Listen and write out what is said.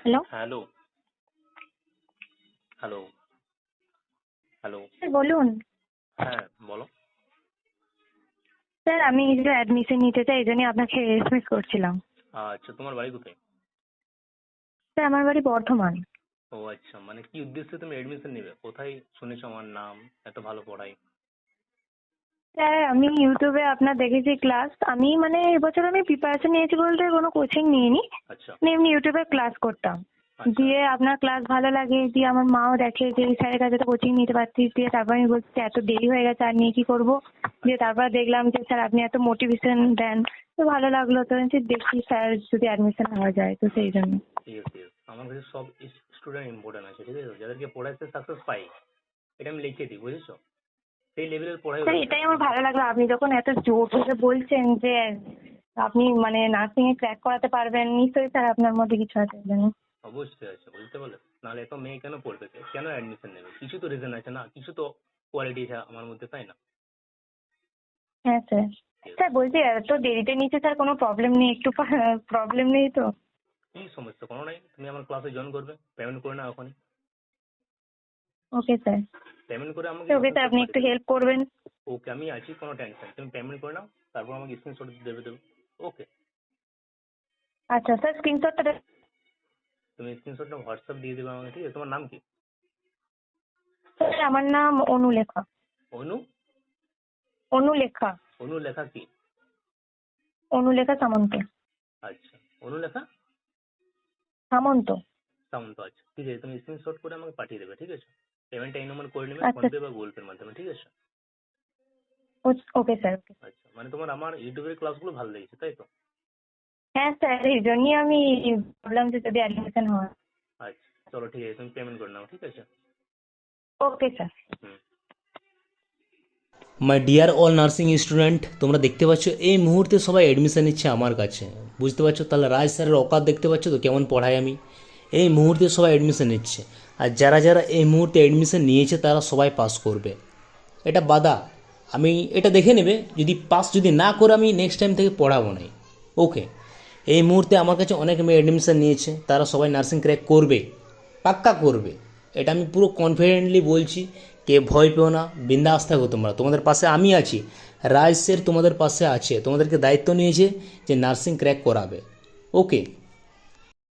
Hello hello hello hello sir বলুন। হ্যাঁ বলো। স্যার আমি এই যে অ্যাডমিশন নিতে চাই এই জন্যই আপনাকে এসএমএস করছিলাম। আচ্ছা তোমার বাড়ি কোথায়? স্যার আমার বাড়ি বর্ধমান। ও আচ্ছা মানে কি উদ্দেশ্যে তুমি এডমিশন নেবে? কোথায় শুনেছো আমার নাম? এত ভালো পড়াই স্যার আমি ইউটিউবে আপনার দেখেছি ক্লাস আমি মানে এবছর আমি প্রিপারেশন নিয়েছি বলতে কোনো কোচিং নিইনি। আচ্ছা। আমি এমনি ইউটিউবে ক্লাস করতাম। আচ্ছা। দিয়ে আপনার ক্লাস ভালো লাগে দিয়ে আমার মাও দেখে যে এই স্যারের কাছে তো কোচিং নিতে পারছিস দিয়ে তারপর আমি বলছি এত দেরি হয়ে গেছে আর নিয়ে কি করব? দিয়ে তারপর দেখলাম যে স্যার আপনি এত মোটিভেশন দেন তো ভালো লাগল। তো দেখি স্যার যদি অ্যাডমিশন হওয়া যায় তো সেই জন্য। আমার কাছে সব স্টুডেন্ট ইম্পর্টেন্ট আছে ঠিক আছে? যাদেরকে পড়ায় সে সাকসেস পাই এটা আমি লিখে দিই বুঝেছ? সেই লেভেলের পড়াই স্যার এটাই আমার ভালো লাগল। আপনি যখন এত জোর করে বলছেন যে আপনি মানে নার্সিং এ ক্র্যাক করাতে পারবেন নিশ্চয়ই স্যার আপনার মধ্যে কিছু আছে জন্য অবশ্যই আছে বুঝতে পারলে। নাহলে এত মেয়ে কেন পড়বে? কেন অ্যাডমিশন নেবে? কিছু তো রিজন আছে না কিছু তো কোয়ালিটি আমার মধ্যে তাই না? হ্যাঁ স্যার। স্যার বলছি এত দেরিতে নিচ্ছে স্যার কোনো প্রবলেম নেই একটু প্রবলেম নেই তো? কি সমস্যা? কোনো নাই তুমি আমার ক্লাসে জয়েন করবে পেমেন্ট করে নাও এখনই। ওকে স্যার পেমেন্ট করে আমাকে ওকে স্যার আপনি একটু হেল্প করবেন। ওকে আমি আছি কোনো টেনশন তুমি পেমেন্ট করে নাও তারপর আমাকে স্ক্রিনশট দেবে দেবে। ওকে আচ্ছা স্যার স্ক্রিনশটটা তুমি স্ক্রিনশটটা হোয়াটসঅ্যাপ দিয়ে দেবে আমাকে ঠিক আছে? তোমার নাম কি? স্যার আমার নাম অনুলেখা। অনু? অনুলেখা। অনুলেখা কি? অনুলেখা সামন্ত। আচ্ছা। অনুলেখা? সামন্ত। সামন্ত আচ্ছা। ঠিক আছে তুমি স্ক্রিনশট করে আমাকে পাঠিয়ে দেবে ঠিক আছে? পেমেন্টটা এই নম্বর করে নেবে আচ্ছা। ফোনপে বা গুগল পের মাধ্যমে ঠিক আছে? ওকে স্যার আচ্ছা মানে তোমার আমার ইউটিউবের ক্লাসগুলো ভালো লেগেছে তাই তো? হ্যাঁ স্যার এই জন্যই আমি ভাবলাম যে যদি অ্যাডমিশন হয়। আচ্ছা চলো ঠিক আছে তুমি পেমেন্ট করে নাও ঠিক আছে? Okay sir my dear all nursing student তোমরা দেখতে পাচ্ছ এই মুহূর্তে সবাই অ্যাডমিশন নিচ্ছে আমার কাছে। বুঝতে পারছ? তাহলে রাজ স্যারের অকাত দেখতে পাচ্ছ তো কেমন পড়াই আমি? এই মুহূর্তে সবাই অ্যাডমিশন নিচ্ছে। আর যারা যারা এই মুহূর্তে অ্যাডমিশন নিয়েছে তারা সবাই পাস করবে। এটা বাধা। আমি এটা দেখে নেবে, যদি পাস যদি না করে আমি নেক্সট টাইম থেকে পড়াবো নাই। ওকে এই মুহূর্তে আমার কাছে অনেক মেয়ে অ্যাডমিশন নিয়েছে, তারা সবাই নার্সিং ক্র্যাক করবে, পাক্কা করবে। এটা আমি পুরো কনফিডেন্টলি বলছি, কে ভয় পেও না, বিন্দাস থাকো তোমরা। তোমাদের পাশে আমি আছি রাজ স্যার তোমাদের পাশে আছে, তোমাদেরকে দায়িত্ব নিয়েছে যে নার্সিং ক্র্যাক করাবে। ওকে